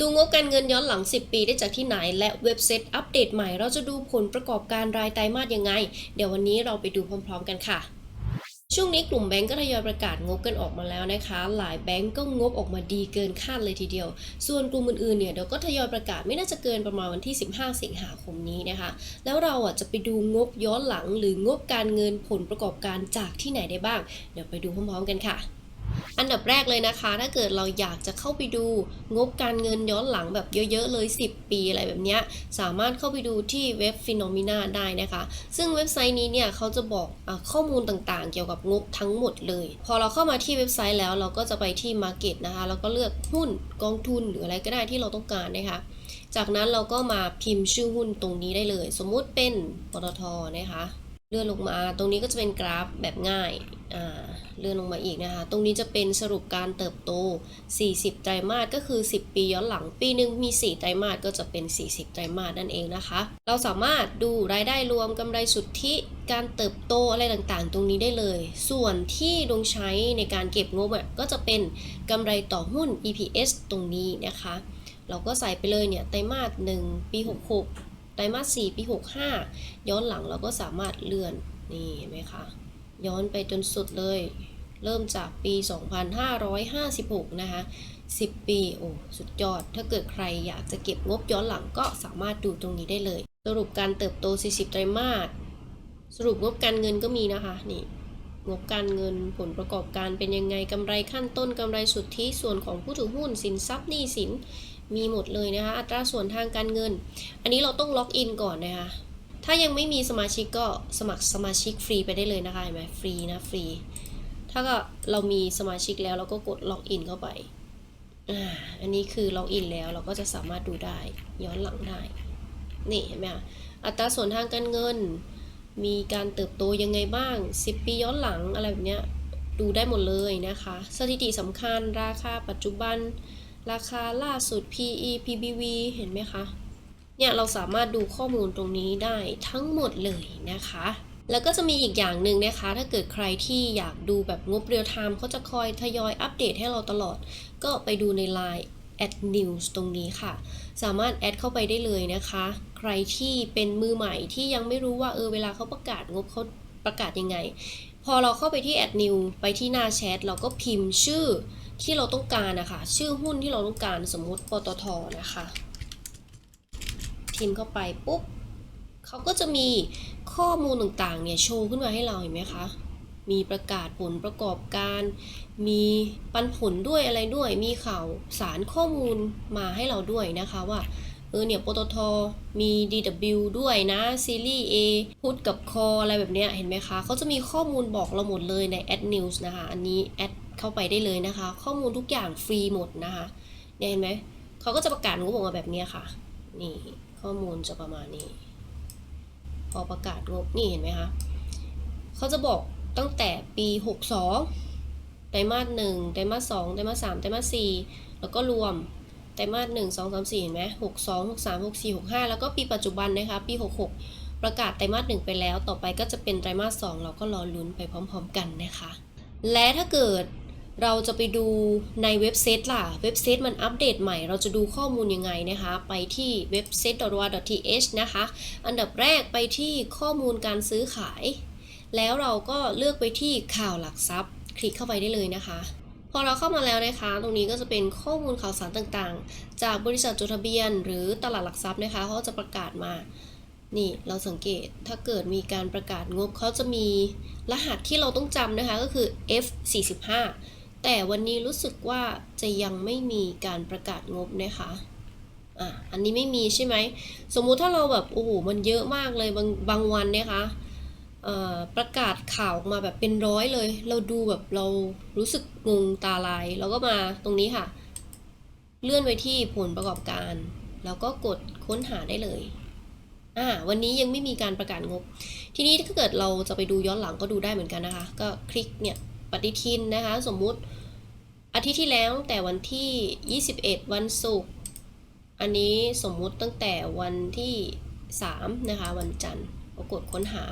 ดูงบการเงินย้อนหลัง 10 ปีได้จากที่ไหน และเว็บไซตอัปเดตใหม่ เราจะดูผลประกอบการรายไตรมาสยังไง เดี๋ยววันนี้เราไปดูพร้อม ๆ กันค่ะ ช่วงนี้กลุ่มแบงก์ก็ทยอยประกาศงบกันออกมาแล้วนะคะ หลายแบงก์ก็งบออกมาดีเกินคาดเลยทีเดียว ส่วนกลุ่มอื่นๆเนี่ยเดี๋ยวก็ทยอยประกาศไม่น่าจะเกินประมาณวันที่ 15 สิงหาคมนี้นะคะ แล้วเราอะจะไปดูงบย้อนหลังหรืองบการเงินผลประกอบการจากที่ไหนได้บ้าง เดี๋ยวไปดูพร้อมๆกันค่ะ อันดับแรกเลยนะคะ ถ้าเกิดเราอยากจะเข้าไปดูงบการเงินย้อนหลังแบบเยอะๆเลย 10 ปีอะไรแบบนี้สามารถเข้าไปดูที่เว็บ Phenomena ได้นะคะ ซึ่งเว็บไซต์นี้เนี่ยเขาจะบอกอข้อมูลต่างๆ เกี่ยวกับงบทั้งหมดเลย พอเราเข้ามาที่เว็บไซต์แล้วเราก็จะไปที่ Market นะคะแล้วก็เลือกหุ้นกองทุนหรืออะไรก็ได้ที่เราต้องการนะคะจากนั้นเราก็มาพิมพ์ชื่อหุ้นตรงนี้ได้เลย สมมุติเป็นปตทนะคะ เลื่อนลงมาตรงนี้ก็จะเป็นกราฟแบบง่าย เลื่อนลงมาอีกนะคะ ตรงนี้จะเป็นสรุปการเติบโต 40 ไตรมาสก็คือ 10 ปีย้อนหลัง ปีหนึ่งมี 4 ไตรมาสก็จะเป็น 40 ไตรมาสนั่นเองนะคะ เราสามารถดูรายได้รวมกำไรสุทธิการเติบโตอะไรต่างๆ ตรงนี้ได้เลย ส่วนที่ดงใช้ในการเก็บงบอะก็จะเป็นกำไรต่อหุ้น EPS ตรงนี้นะคะ เราก็ใส่ไปเลยเนี่ยไตรมาส1ปี 66 ไตรมาส4ปี 65 ย้อนหลังเราก็สามารถเลื่อนนี่เห็นไหมคะ ย้อนไปจนสุดเลย เริ่มจากปี 2556 นะคะ 10 ปี โอ้ สุดยอด ถ้าเกิดใครอยากจะเก็บงบย้อนหลังก็สามารถดูตรงนี้ได้เลย สรุปการเติบโต 40 ไตรมาส สรุปงบการเงินก็มีนะคะ นี่ งบการเงิน ผลประกอบการเป็นยังไง กำไรขั้นต้น กำไรสุทธิ ส่วนของผู้ถือหุ้น สินทรัพย์ หนี้สิน มีหมดเลยนะคะ อัตราส่วนทางการเงิน อันนี้เราต้องล็อกอินก่อนนะคะ ถ้ายังไม่มีสมาชิกก็สมัครสมาชิกฟรีไปได้เลยนะคะเห็นไหมฟรีนะฟรี ถ้าก็เรามีสมาชิกแล้วเราก็กดล็อกอินเข้าไป อ่า อันนี้คือล็อกอินแล้วเราก็จะสามารถดูได้ย้อนหลังได้ นี่เห็นไหมคะอัตราส่วนทางการเงิน มีการเติบโตยังไงบ้าง 10 ปีย้อนหลังอะไรแบบเนี้ยดูได้หมดเลยนะคะ สถิติสำคัญราคาปัจจุบัน ราคาล่าสุด PE PBV เห็นไหมคะ เนี่ยเราสามารถดูข้อมูลตรงนี้ได้ทั้งหมดเลยนะคะ แล้วก็จะมีอีกอย่างหนึ่งนะคะ ถ้าเกิดใครที่อยากดูแบบงบเรียลไทม์เขาจะคอยทยอยอัปเดตให้เราตลอด ก็ไปดูใน Line at news ตรงนี้ค่ะ สามารถแอดเข้าไปได้เลยนะคะ ใครที่เป็นมือใหม่ที่ยังไม่รู้ว่าเออเวลาเขาประกาศงบเขาประกาศยังไง พอเราเข้าไปที่ add new ไปที่หน้าแชทเราก็พิมพ์ชื่อที่เราต้องการนะคะ ชื่อหุ้นที่เราต้องการสมมติปตทนะคะ พิมพ์เข้าไปปุ๊บเขาก็จะมีข้อมูลต่างๆเนี่ยโชว์ขึ้นมาให้เราเห็นไหมคะ มีประกาศผลประกอบการ มีปันผลด้วยอะไรด้วย มีข่าวสารข้อมูลมาให้เราด้วยนะคะว่าเออเนี่ยปตทมี DW ด้วยนะซีรีส์ A พุทกับคออะไรแบบเนี้ยเห็นไหมคะเขาจะมีข้อมูลบอกเราหมดเลยใน Ad News นะคะ อันนี้แอดเข้าไปได้เลยนะคะ ข้อมูลทุกอย่างฟรีหมดนะคะเนี่ยเห็นไหมเขาก็จะประกาศงบออกมาแบบเนี้ยค่ะ นี่ ข้อมูลจะประมาณนี้ พอประกาศงบนี่เห็นไหมคะเขาจะบอกตั้งแต่ปี 62 ไตรมาสหนึ่งไตรมาสสองไตรมาสสามไตรมาสสี่แล้วก็รวมไตรมาสหนึ่งสองสามสี่เห็นไหมหกสองหกสามหกสี่หกห้าแล้วก็ปีปัจจุบันนะคะ ปีหกหกประกาศไตรมาสหนึ่งไปแล้ว ต่อไปก็จะเป็นไตรมาสสองเราก็รอลุ้นไปพร้อม ๆ กันนะคะ และถ้าเกิด เราจะไปดูในเว็บไซต์ล่ะ เว็บไซต์มันอัปเดตใหม่ เราจะดูข้อมูลยังไงนะคะ ไปที่เว็บไซต์ .wa.th นะคะ อันดับแรกไปที่ข้อมูลการซื้อขาย แล้วเราก็เลือกไปที่ข่าวหลักทรัพย์ คลิกเข้าไปได้เลยนะคะ พอเราเข้ามาแล้วนะคะ ตรงนี้ก็จะเป็นข้อมูลข่าวสารต่างๆ จากบริษัทจดทะเบียน หรือตลาดหลักทรัพย์นะคะเขาจะประกาศมานี่เราสังเกตถ้าเกิดมีการประกาศงบเขาจะมีรหัสที่เราต้องจำนะคะก็คือ F45 แต่วันนี้รู้สึกว่าจะยังไม่มีการประกาศงบนะคะอะอันนี้ไม่มีใช่ไหม สมมุติถ้าเราแบบโอ้โหมันเยอะมากเลยบางบางวันนะคะประกาศข่าวออกมาแบบเป็นร้อยเลย เราดูแบบเรารู้สึกงงตาลายเราก็มาตรงนี้ค่ะ เลื่อนไปที่ผลประกอบการ แล้วก็กดค้นหาได้เลยอ่าวันนี้ยังไม่มีการประกาศงบ ทีนี้ถ้าเกิดเราจะไปดูย้อนหลังก็ดูได้เหมือนกันนะคะ ก็คลิกเนี่ย ปฏิทินนะคะ สมมุติอาทิตย์ที่แล้วตั้งแต่วันที่ 21 วันศุกร์อันนี้สมมุติตั้งแต่วันที่ 3 นะคะ วันจันทร์ก็กดค้นหา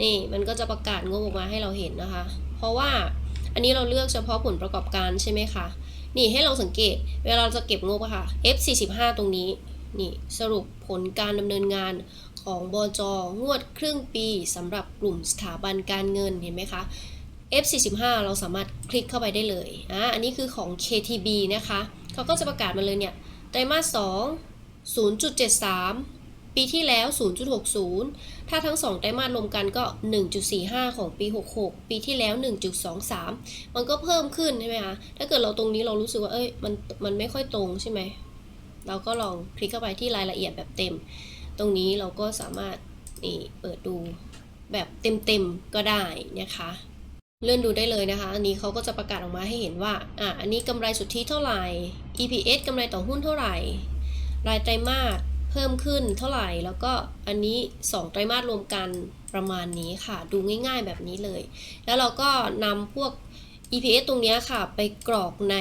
นี่มันก็จะประกาศงบออกมาให้เราเห็นนะคะ เพราะว่าอันนี้เราเลือกเฉพาะผลประกอบการใช่ไหมคะนี่ให้เราสังเกตเวลาเราจะเก็บงบอะค่ะ F45 ตรงนี้นี่สรุปผลการดำเนินงานของบจงวดครึ่งปีสำหรับกลุ่มสถาบันการเงินเห็นไหมคะ F45 เราสามารถคลิกเข้าไปได้เลยอะอันนี้คือของ KTB นะคะเขาก็จะประกาศมาเลยเนี่ยไตรมาส2 0.73 ปีที่แล้ว 0.60 ถ้าทั้ง 2 ไตรมาสรวมกันก็ 1.45 ของปี 66 ปีที่แล้ว 1.23 มันก็เพิ่มขึ้นใช่ไหมคะ ถ้าเกิดเราตรงนี้เรารู้สึกว่า เอ้ย มัน มันไม่ค่อยตรงใช่ไหม เราก็ลองคลิกเข้าไปที่รายละเอียดแบบเต็ม ตรงนี้เราก็สามารถ นี่ เปิดดูแบบเต็มๆ ก็ได้นะคะ เลื่อนดูได้เลยนะคะ อันนี้เขาก็จะประกาศออกมาให้เห็นว่า อะ อันนี้กำไรสุทธิเท่าไหร่ EPS กำไรต่อหุ้นเท่าไหร่ รายไตรมาสเพิ่มขึ้นเท่าไหร่ แล้วก็อันนี้ 2 ไตรมาสรวมกันประมาณนี้ค่ะ ดูง่ายๆแบบนี้เลย แล้วเราก็นำพวก EPS ตรงนี้ค่ะ ไปกรอกใน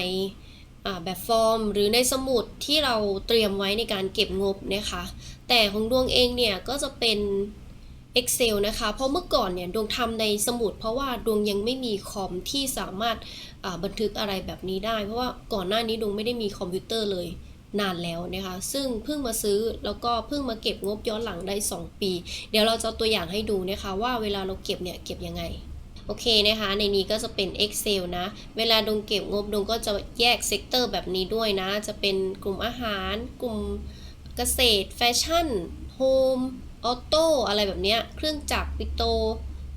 แบบฟอร์ม หรือในสมุดที่เราเตรียมไว้ในการเก็บงบนะคะ แต่ของดวงเองเนี่ยก็จะเป็น Excel นะคะ เพราะเมื่อก่อนเนี่ยดวงทำในสมุด เพราะว่าดวงยังไม่มีคอมที่สามารถบันทึกอะไรแบบนี้ได้ เพราะว่าก่อนหน้านี้ดวงไม่ได้มีคอมพิวเตอร์เลยนานแล้วนะคะ ซึ่งเพิ่งมาซื้อแล้วก็เพิ่งมาเก็บงบย้อนหลังได้ 2 ปี เดี๋ยวเราจะตัวอย่างให้ดูนะคะ ว่าเวลาเราเก็บเนี่ยเก็บยังไงโอเคนะคะ ในนี้ก็จะเป็น Excel นะ เวลาดงเก็บงบดงก็จะแยกเซกเตอร์แบบนี้ด้วยนะ จะเป็นกลุ่มอาหาร กลุ่มเกษตร แฟชั่น โฮม ออโต้อะไรแบบเนี้ยเครื่องจักรปิโต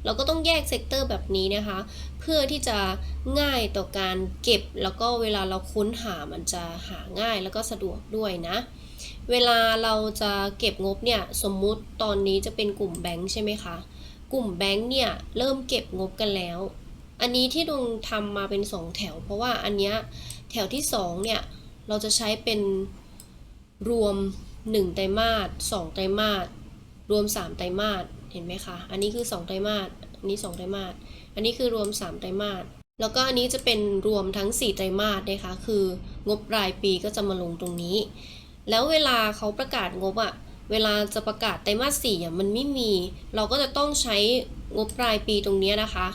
เราก็ต้องแยกเซกเตอร์แบบนี้นะคะ เพื่อที่จะง่ายต่อการเก็บ แล้วก็เวลาเราค้นหามันจะหาง่ายแล้วก็สะดวกด้วยนะ เวลาเราจะเก็บงบเนี่ยสมมุติตอนนี้จะเป็นกลุ่มแบงค์ใช่ไหมคะ กลุ่มแบงค์เนี่ยเริ่มเก็บงบกันแล้ว อันนี้ที่ดวงทำมาเป็น 2 แถว เพราะว่าอันเนี้ยแถวที่2เนี่ยเราจะใช้เป็นรวม 1 ไตรมาส2ไตรมาส รวม 3 ไตรมาสเห็นไหมคะอันนี้คือ 2 ไตรมาสอันนี้ 2 ไตรมาสอันนี้คือรวม 3 ไตรมาสแล้วก็อันนี้จะเป็นรวมทั้ง 4 ไตรมาสนะคะคืองบรายปีก็จะมาลงตรงนี้ แล้วเวลาเขาประกาศงบอะเวลาจะประกาศไตรมาสสี่อะมันไม่มี เราก็จะต้องใช้งบรายปีตรงนี้นะคะ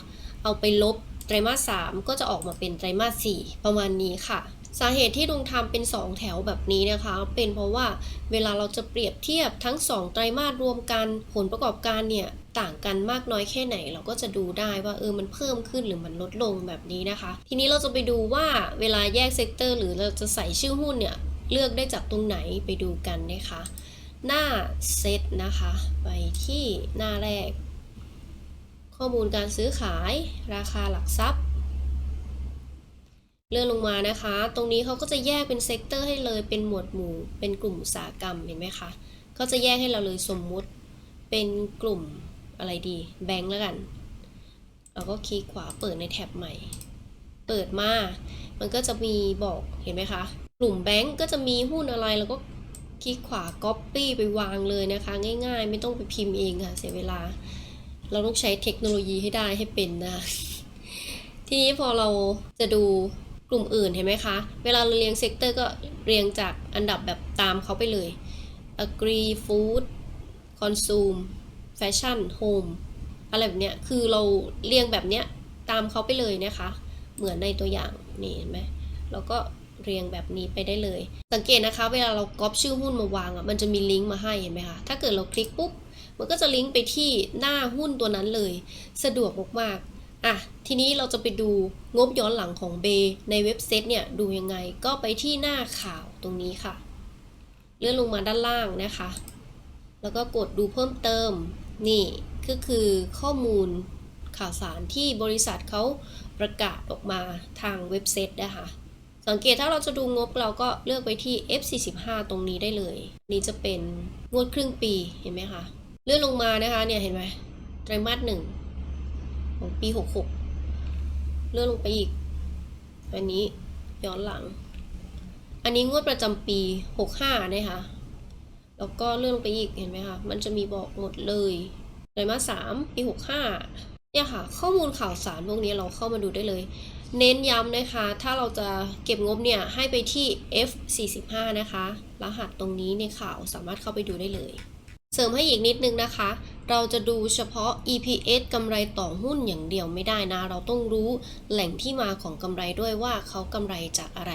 เอาไปลบไตรมาสสามก็จะออกมาเป็นไตรมาสสี่ประมาณนี้ค่ะ สาเหตุที่ลุงทำเป็น 2 แถวแบบนี้นะคะ เป็นเพราะว่าเวลาเราจะเปรียบเทียบทั้ง 2 ไตรมาสรวมกันผลประกอบการเนี่ยต่างกันมากน้อยแค่ไหนเราก็จะดูได้ว่าเออมันเพิ่มขึ้นหรือมันลดลงแบบนี้นะคะ ทีนี้เราจะไปดูว่าเวลาแยกเซกเตอร์หรือเราจะใส่ชื่อหุ้นเนี่ยเลือกได้จากตรงไหนไปดูกันนะคะ หน้าเซตนะคะ ไปที่หน้าแรก ข้อมูลการซื้อขาย ราคาหลักทรัพย์ เลื่อนลงมานะคะ ตรงนี้เขาก็จะแยกเป็นเซกเตอร์ให้เลยเป็นหมวดหมู่ เป็นกลุ่มอุตสาหกรรมเห็นไหมคะเขาจะแยกให้เราเลยสมมุติเป็นกลุ่มอะไรดีแบงก์แล้วกัน เราก็คลิกขวาเปิดในแท็บใหม่ เปิดมา มันก็จะมีบอกเห็นไหมคะ กลุ่มแบงก์ก็จะมีหุ้นอะไรแล้วก็คลิกขวา Copy ไปวางเลยนะคะ ง่ายๆ ไม่ต้องไปพิมพ์เองค่ะ เสียเวลา เราต้องใช้เทคโนโลยีให้ได้ให้เป็นนะ ทีนี้พอเราจะดู กลุ่มอื่นเห็นไหมคะ เวลาเราเรียงเซกเตอร์ก็เรียงจากอันดับแบบตามเขาไปเลย Agree Food Consume Fashion Home อะไรแบบเนี้ย คือเราเรียงแบบเนี้ยตามเขาไปเลยนะคะ เหมือนในตัวอย่าง นี่เห็นไหมแล้วก็เรียงแบบนี้ไปได้เลย สังเกตนะคะ เวลาเราก๊อปชื่อหุ้นมาวางอะ มันจะมีลิงก์มาให้เห็นไหมคะ ถ้าเกิดเราคลิกปุ๊บ มันก็จะลิงก์ไปที่หน้าหุ้นตัวนั้นเลย สะดวกมากๆ อะทีนี้เราจะไปดูงบย้อนหลังของเบในเว็บเซตเนี่ยดูยังไงก็ไปที่หน้าข่าวตรงนี้ค่ะ เลื่อนลงมาด้านล่างนะคะ แล้วก็กดดูเพิ่มเติมนี่ก็คือข้อมูลข่าวสารที่บริษัทเขาประกาศออกมาทางเว็บไซต์นะคะสังเกตถ้าเราจะดูงบเราก็เลือกไปที่ F45 ตรงนี้ได้เลย นี่จะเป็นงวดครึ่งปีเห็นไหมคะเลื่อนลงมานะคะเนี่ยเห็นไหมไตรมาสหนึ่ง ของปี66เลื่อนลงไปอีก อันนี้ย้อนหลัง อันนี้งวดประจำปี65นะคะแล้วก็เลื่อนลงไปอีกเห็นไหมคะมันจะมีบอกหมดเลยไตรมาสสามปี65เนี่ยค่ะ ข้อมูลข่าวสารพวกนี้เราเข้ามาดูได้เลย เน้นย้ำนะคะ ถ้าเราจะเก็บงบเนี่ย ให้ไปที่ F45 นะคะ รหัสตรงนี้ในข่าวสามารถเข้าไปดูได้เลย เสริมให้อีกนิดนึงนะคะ เราจะดูเฉพาะ EPS กำไรต่อหุ้นอย่างเดียวไม่ได้นะ เราต้องรู้แหล่งที่มาของกำไรด้วยว่าเขากำไรจากอะไร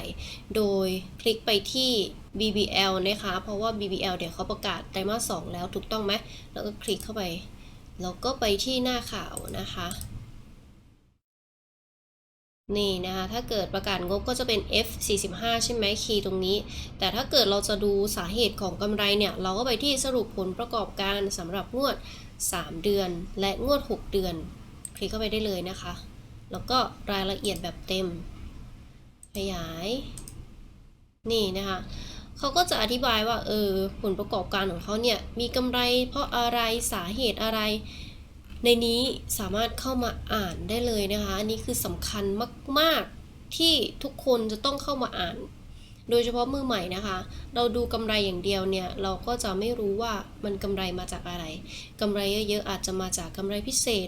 โดยคลิกไปที่ BBL นะคะ เพราะว่า BBL เดี๋ยวเขาประกาศไตรมาส2แล้วถูกต้องไหม แล้วก็คลิกเข้าไป แล้วก็ไปที่หน้าข่าวนะคะ นี่นะคะ ถ้าเกิดประกาศงบก็จะเป็น F45 ใช่ไหมคีย์ตรงนี้ แต่ถ้าเกิดเราจะดูสาเหตุของกำไรเนี่ย เราก็ไปที่สรุปผลประกอบการสำหรับงวด 3 เดือน และงวด 6 เดือน คลิกเข้าไปได้เลยนะคะ แล้วก็รายละเอียดแบบเต็ม ขยาย นี่นะคะเขาก็จะอธิบายว่าเออผลประกอบการของเขาเนี่ยมีกำไรเพราะอะไรสาเหตุอะไร ในนี้สามารถเข้ามาอ่านได้เลยนะคะ อันนี้คือสำคัญมาก ๆ ที่ทุกคนจะต้องเข้ามาอ่าน โดยเฉพาะมือใหม่นะคะ เราดูกำไรอย่างเดียวเนี่ย เราก็จะไม่รู้ว่ามันกำไรมาจากอะไรกำไรเยอะๆอาจจะมาจากกำไรพิเศษ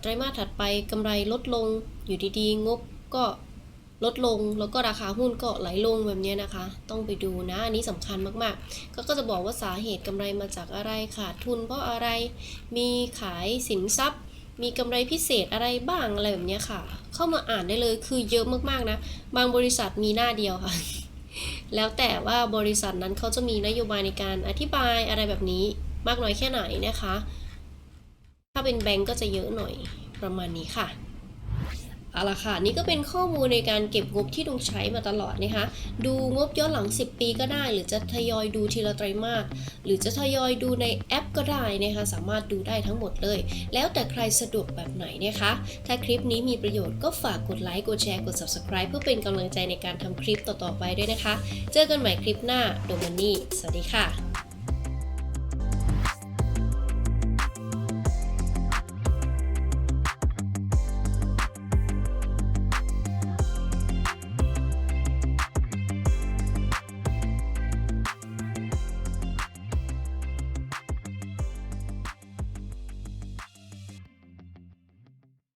ไตรมาสถัดไปกำไรลดลงอยู่ดีๆ งบก็ ลดลงแล้วก็ราคาหุ้นก็ไหลลงแบบนี้นะคะ ต้องไปดูนะ อันนี้สำคัญมากๆ ก็ก็จะบอกว่าสาเหตุกำไรมาจากอะไรขาดทุนเพราะอะไรมีขายสินทรัพย์ มีกำไรพิเศษอะไรบ้างอะไรแบบนี้ค่ะ เข้ามาอ่านได้เลยคือเยอะมากๆนะ บางบริษัทมีหน้าเดียวค่ะ แล้วแต่ว่าบริษัทนั้นเขาจะมีนโยบายในการอธิบายอะไรแบบนี้มากน้อยแค่ไหนนะคะ ถ้าเป็นแบงก์ก็จะเยอะหน่อยประมาณนี้ค่ะ เอาละค่ะ นี่ก็เป็นข้อมูลในการเก็บงบที่ลุงใช้มาตลอดนะคะ ดูงบย้อนหลัง 10 ปีก็ได้ หรือจะทยอยดูทีละไตรมาสหรือจะทยอยดูในแอปก็ได้นะคะ สามารถดูได้ทั้งหมดเลย แล้วแต่ใครสะดวกแบบไหนนะคะ ถ้าคลิปนี้มีประโยชน์ก็ฝากกดไลค์ กดแชร์ กด subscribe เพื่อเป็นกำลังใจในการทำคลิปต่อๆไปด้วยนะคะ เจอกันใหม่คลิปหน้าโดมันนี่ สวัสดีค่ะ